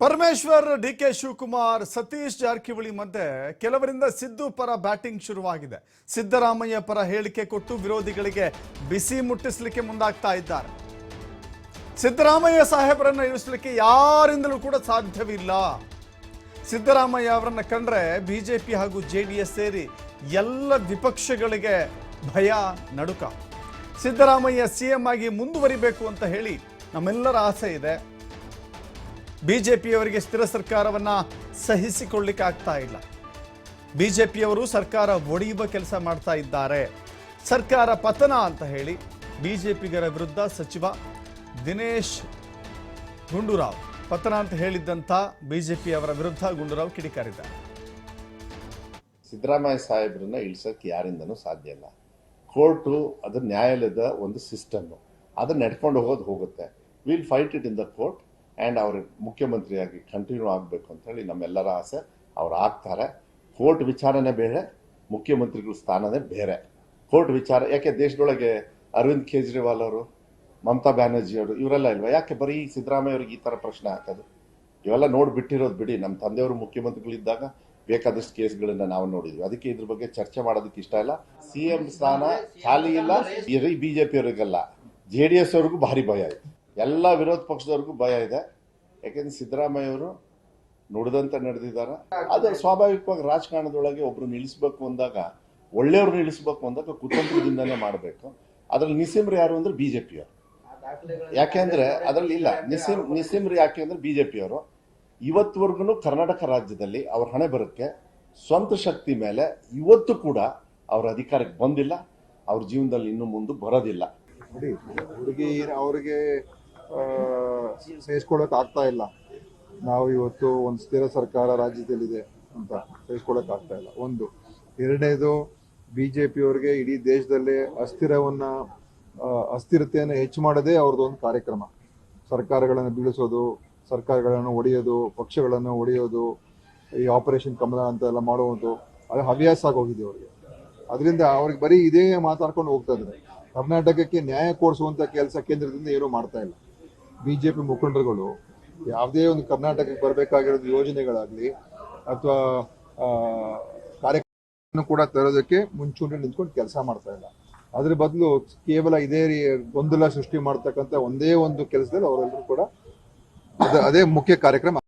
Parameshwar D K Shivakumar, Satish Jarkiholi ಮಧ್ಯೆ ಕೆಲವರಿಂದ ಸಿದ್ದು ಪರ ಬ್ಯಾಟಿಂಗ್ ಶುರುವಾಗಿದೆ. ಸಿದ್ದರಾಮಯ್ಯ ಪರ ಹೇಳಿಕೆ ಕೊಟ್ಟು ವಿರೋಧಿಗಳಿಗೆ ಬಿಸಿ ಮುಟ್ಟಿಸಲಿಕ್ಕೆ ಮುಂದಾಗ್ತಾ ಇದ್ದಾರೆ. ಸಿದ್ದರಾಮಯ್ಯ ಸಾಹೇಬರನ್ನು ಇಳಿಸಲಿಕ್ಕೆ ಯಾರಿಂದಲೂ ಕೂಡ ಸಾಧ್ಯವಿಲ್ಲ. ಸಿದ್ದರಾಮಯ್ಯ ಅವರನ್ನ ಕಂಡ್ರೆ ಬಿಜೆಪಿ ಹಾಗೂ ಜೆ ಡಿ ಎಸ್ ಸೇರಿ ಎಲ್ಲ ವಿಪಕ್ಷಗಳಿಗೆ ಭಯ, ನಡುಕ. ಸಿದ್ದರಾಮಯ್ಯ ಸಿಎಂ ಆಗಿ ಮುಂದುವರಿಬೇಕು ಅಂತ ಹೇಳಿ ನಮ್ಮೆಲ್ಲರ ಆಸೆ ಇದೆ. ಬಿಜೆಪಿಯವರಿಗೆ ಸ್ಥಿರ ಸರ್ಕಾರವನ್ನು ಸಹಿಸಿಕೊಳ್ಳಿಕ್ಕಾಗ್ತಾ ಇಲ್ಲ. ಬಿ ಇಲ್ಲ ಪಿಯವರು ಸರ್ಕಾರ ಒಡೆಯುವ ಕೆಲಸ ಮಾಡ್ತಾ ಇದ್ದಾರೆ. ಸರ್ಕಾರ ಪತನ ಅಂತ ಹೇಳಿ ಬಿಜೆಪಿಗರ ವಿರುದ್ಧ ಸಚಿವ ದಿನೇಶ್ ಗುಂಡೂರಾವ್ ಪತನ ಅಂತ ಹೇಳಿದ್ದಂಥ ಬಿಜೆಪಿಯವರ ವಿರುದ್ಧ ಗುಂಡೂರಾವ್ ಕಿಡಿಕಾರಿದ್ದಾರೆ. ಸಿದ್ದರಾಮಯ್ಯ ಸಾಹೇಬ್ರನ್ನ ಇಳಿಸೋಕೆ ಯಾರಿಂದನೂ ಸಾಧ್ಯ ಇಲ್ಲ. ಕೋರ್ಟು ಅದು ನ್ಯಾಯಾಲಯದ ಒಂದು ಸಿಸ್ಟಮ್. ಅದು ನಡ್ಕೊಂಡು ಹೋಗೋದು ಹೋಗುತ್ತೆ. Will fight it in the court. And ಅವರು ಮುಖ್ಯಮಂತ್ರಿಯಾಗಿ ಕಂಟಿನ್ಯೂ ಆಗಬೇಕು ಅಂತೇಳಿ ನಮ್ಮೆಲ್ಲರ ಆಸೆ. ಅವ್ರು ಆಗ್ತಾರೆ. ಕೋರ್ಟ್ ವಿಚಾರನೇ ಬೇರೆ ಮುಖ್ಯಮಂತ್ರಿಗಳ ಸ್ಥಾನನೇ ಬೇರೆ. ಕೋರ್ಟ್ ವಿಚಾರ, ಯಾಕೆ ದೇಶದೊಳಗೆ ಅರವಿಂದ್ ಕೇಜ್ರಿವಾಲ್ ಅವರು, ಮಮತಾ ಬ್ಯಾನರ್ಜಿ ಅವರು, ಇವರೆಲ್ಲ ಇಲ್ವಾ? ಯಾಕೆ ಬರೀ ಸಿದ್ದರಾಮಯ್ಯ ಅವ್ರಿಗೆ ಈ ಥರ ಪ್ರಶ್ನೆ ಹಾಕೋದು? ಇವೆಲ್ಲ ನೋಡ್ಬಿಟ್ಟಿರೋದು ಬಿಡಿ. ನಮ್ಮ ತಂದೆಯವರು ಮುಖ್ಯಮಂತ್ರಿಗಳಿದ್ದಾಗ ಬೇಕಾದಷ್ಟು ಕೇಸ್ಗಳನ್ನ ನಾವು ನೋಡಿದ್ವಿ. ಅದಕ್ಕೆ ಇದ್ರ ಬಗ್ಗೆ ಚರ್ಚೆ ಮಾಡೋದಕ್ಕೆ ಇಷ್ಟ ಇಲ್ಲ. ಸಿ ಎಂ ಸ್ಥಾನ ಖಾಲಿ ಇಲ್ಲ. ಇರೀ ಬಿಜೆಪಿ ಅವರಿಗಲ್ಲ. ಜೆ ಡಿ ಎಸ್ ಅವ್ರಿಗೂ ಭಾರಿ ಭಯ ಇದೆ ಎಲ್ಲ ವಿರೋಧ ಪಕ್ಷದವ್ರಿಗೂ ಭಯ ಇದೆ. ಯಾಕೆಂದ್ರೆ ಸಿದ್ದರಾಮಯ್ಯ ಅವರು ನುಡಿದಂತೆ ನಡೆದಿದ್ದಾರೆ. ಅದು ಸ್ವಾಭಾವಿಕವಾಗಿ ರಾಜಕಾರಣದೊಳಗೆ ಒಬ್ರು ನಿಲ್ಲಿಸ್ಬೇಕು ಅಂದಾಗ, ಒಳ್ಳೆಯವ್ರು ನಿಲ್ಲಿಸ್ಬೇಕು ಅಂದಾಗ ಕುತಂತ್ರದಿಂದನೇ ಮಾಡಬೇಕು. ಅದ್ರಲ್ಲಿ ನಿಸಿಮ್ರು ಯಾರು ಅಂದ್ರೆ ಬಿಜೆಪಿಯವರು ಯಾಕೆಂದ್ರೆ ಅದ್ರಲ್ಲಿ ಇಲ್ಲ, ನಿಸಿಮ್, ನಿಸಿಮ್ರು ಯಾಕೆ ಅಂದ್ರೆ ಬಿಜೆಪಿಯವರು ಇವತ್ತುವರೆಗೂ ಕರ್ನಾಟಕ ರಾಜ್ಯದಲ್ಲಿ ಅವ್ರ ಹಣೆ ಬರಕ್ಕೆ ಸ್ವಂತ ಶಕ್ತಿ ಮೇಲೆ ಇವತ್ತು ಕೂಡ ಅವ್ರ ಅಧಿಕಾರಕ್ಕೆ ಬಂದಿಲ್ಲ. ಅವ್ರ ಜೀವನದಲ್ಲಿ ಇನ್ನು ಮುಂದೆ ಬರೋದಿಲ್ಲ. ಹುಡುಗಿ ಅವ್ರಿಗೆ ಸಹಿಸ್ಕೊಳಕ್ ಆಗ್ತಾ ಇಲ್ಲ. ನಾವು ಇವತ್ತು ಒಂದು ಸ್ಥಿರ ಸರ್ಕಾರ ರಾಜ್ಯದಲ್ಲಿದೆ ಅಂತ ಸಹಿಸ್ಕೊಳಕ್ ಆಗ್ತಾ ಇಲ್ಲ. ಒಂದು. ಎರಡನೇದು ಬಿಜೆಪಿ ಪಿಯವ್ರಿಗೆ ಇಡೀ ದೇಶದಲ್ಲಿ ಅಸ್ಥಿರವನ್ನ ಅಸ್ಥಿರತೆಯನ್ನು ಹೆಚ್ಚು ಮಾಡೋದೇ ಅವ್ರದ್ದು ಒಂದು ಕಾರ್ಯಕ್ರಮ. ಸರ್ಕಾರಗಳನ್ನು ಬೀಳಿಸೋದು, ಸರ್ಕಾರಗಳನ್ನು ಒಡೆಯೋದು, ಪಕ್ಷಗಳನ್ನು ಒಡೆಯೋದು, ಈ ಆಪರೇಷನ್ ಕಮಲ ಅಂತ ಎಲ್ಲ ಮಾಡುವಂಥದ್ದು ಅದು ಹವ್ಯಾಸ ಆಗೋಗಿದೆ ಅವ್ರಿಗೆ. ಅದರಿಂದ ಅವ್ರಿಗೆ ಬರೀ ಇದೇ ಮಾತಾಡ್ಕೊಂಡು ಹೋಗ್ತಾ ಇದ್ದಾರೆ. ಕರ್ನಾಟಕಕ್ಕೆ ನ್ಯಾಯ ಕೊಡಿಸುವಂತ ಕೆಲಸ ಕೇಂದ್ರದಿಂದ ಏನೂ ಮಾಡ್ತಾ ಇಲ್ಲ. ಬಿಜೆಪಿ ಮುಖಂಡರುಗಳು ಯಾವುದೇ ಒಂದು ಕರ್ನಾಟಕಕ್ಕೆ ಬರಬೇಕಾಗಿರೋದು ಯೋಜನೆಗಳಾಗ್ಲಿ ಅಥವಾ ಕಾರ್ಯಕ್ರಮ ಕೂಡ ತರೋದಕ್ಕೆ ಮುಂಚೂಣಿ ನಿಂತ್ಕೊಂಡು ಕೆಲಸ ಮಾಡ್ತಾ ಇಲ್ಲ. ಅದ್ರ ಬದಲು ಕೇವಲ ಇದೇ ಗೊಂದಲ ಸೃಷ್ಟಿ ಮಾಡ್ತಕ್ಕಂಥ ಒಂದೇ ಒಂದು ಕೆಲಸದಲ್ಲಿ ಅವರೆಲ್ಲರೂ ಕೂಡ ಅದೇ ಮುಖ್ಯ ಕಾರ್ಯಕ್ರಮ